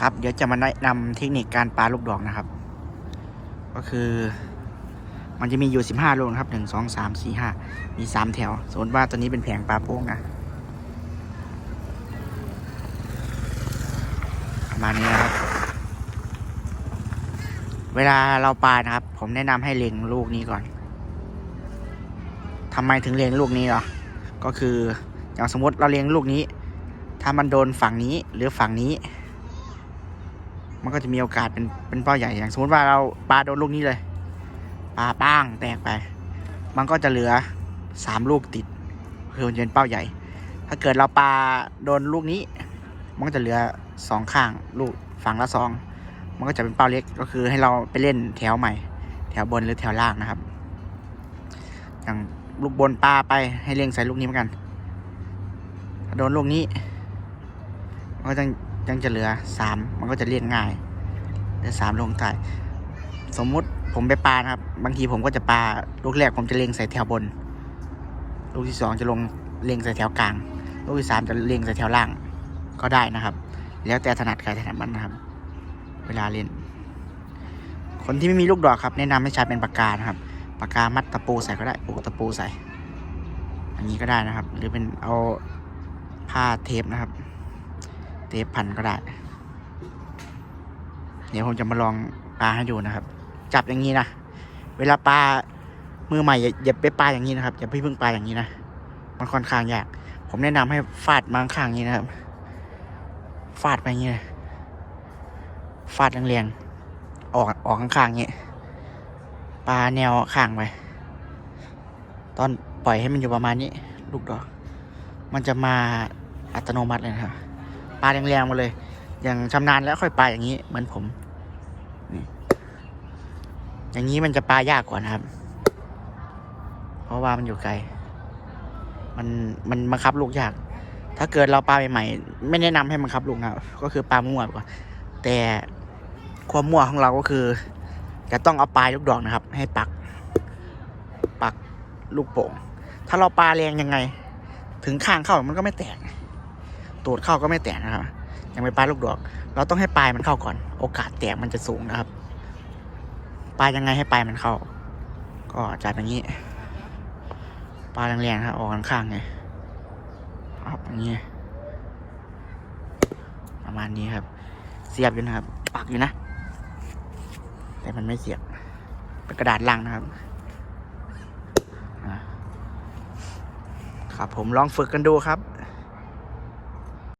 ครับ เดี๋ยวจะมาแนะนำเทคนิคการปาลูกดอกนะครับ ก็คือ มันจะมีอยู่15ลูกครับ1 2 3 4 5มี3แถว สมมติว่าตัวนี้เป็นแผงปลาโป้งนะประมาณนี้นะครับ เวลาเราปลานะครับ ผมแนะนำให้เล็งลูกนี้ก่อนทำไมถึงเล็งลูกนี้เหรอก็คืออย่างสมมติเราเล็งลูกนี้ ถ้ามันโดนฝั่งนี้หรือฝั่งนี้ มันก็จะมีโอกาสเป็นเป็นเป้าใหญ่อย่างสมมติว่าเราปลาโดนลูกนี้เลยปลาป้างแตกไป มันก็จะเหลือสามลูกติดคือมันจะเป็นเป้าใหญ่ ถ้าเกิดเราปลาโดนลูกนี้ มันก็จะเหลือสองข้างลูกฝั่งละสองมันก็จะเป็นเป้าเล็กก็คือให้เราไปเล่นแถวใหม่ แถวบนหรือแถวล่างนะครับ อย่างลูกบนปลาไปให้เล็งใส่ลูกนี้เหมือนกันถ้าโดนลูกนี้ มันก็ยัง ยังจะเหลือสามมันก็จะเล่นง่ายเหลือสามลงใต้สมมุติผมไปปลาครับ บางทีผมก็จะปลาลูกแรกผมจะเล็งใส่แถวบน ลูกที่สองจะลงเล็งใส่แถวกลาง ลูกที่สามจะเล็งใส่แถวล่าง ก็ได้นะครับ แล้วแต่ถนัดใครถนัดมันนะครับ เวลาเล่น คนที่ไม่มีลูกดอกครับ แนะนำให้ใช้เป็นปากกานะครับ ปากกามัดตะปูใส่ก็ได้ปูตะปูใส่ อันนี้ก็ได้นะครับ หรือเป็นเอาผ้าเทปนะครับ เทปพันก็ได้ เดี๋ยวผมจะมาลองปลาให้ดูนะครับ จับอย่างนี้นะเวลาปลามือใหม่อย่าอย่าไปปลาอย่างนี้นะครับอย่าไปพิ่งปลาอย่างนี้นะมันค่อนข้างยาก ผมแนะนำให้ฟาดมาข้างอย่างนี้นะครับ ฟาดไปอย่างนี้นะฟาดแรงๆออกออกข้างๆอย่างนี้ปลาแนวข้างไปตอนปล่อยให้มันอยู่ประมาณนี้ ลูกดอก มันจะมาอัตโนมัติเลยนะครับ ลาแรงๆมาเลย อย่างชำนาญแล้วค่อยปลาอย่างนี้ เหมือนผม อย่างนี้มันจะปลายากกว่านะครับ เพราะว่ามันอยู่ไกล มันมันบังคับลูกยาก ถ้าเกิดเราปลาใหม่ๆไม่แนะนำให้บังคับลูกนะก็คือปลามั่วก่อนแต่ความมั่วของเราก็คือ จะต้องเอาปลายลูกดอกนะครับ ให้ปัก ปักลูกโป่ง ถ้าเราปลาแรงยังไง ถึงข้างเข้ามันก็ไม่แตก ตูดเข้าก็ไม่แตกนะครับยังไปปลาลูกดอก เราต้องให้ปลายมันเข้าก่อน โอกาสแตกมันจะสูงนะครับ ปลายยังไงให้ปลายมันเข้า ก็จับอย่างนี้ ปลาแรงๆครับออกข้างๆไงครับอย่างนี้ประมาณนี้ครับ เสียบอยู่นะครับ ปักอยู่นะ แต่มันไม่เสียบ เป็นกระดาษลังนะครับครับผมลองฝึกกันดูครับ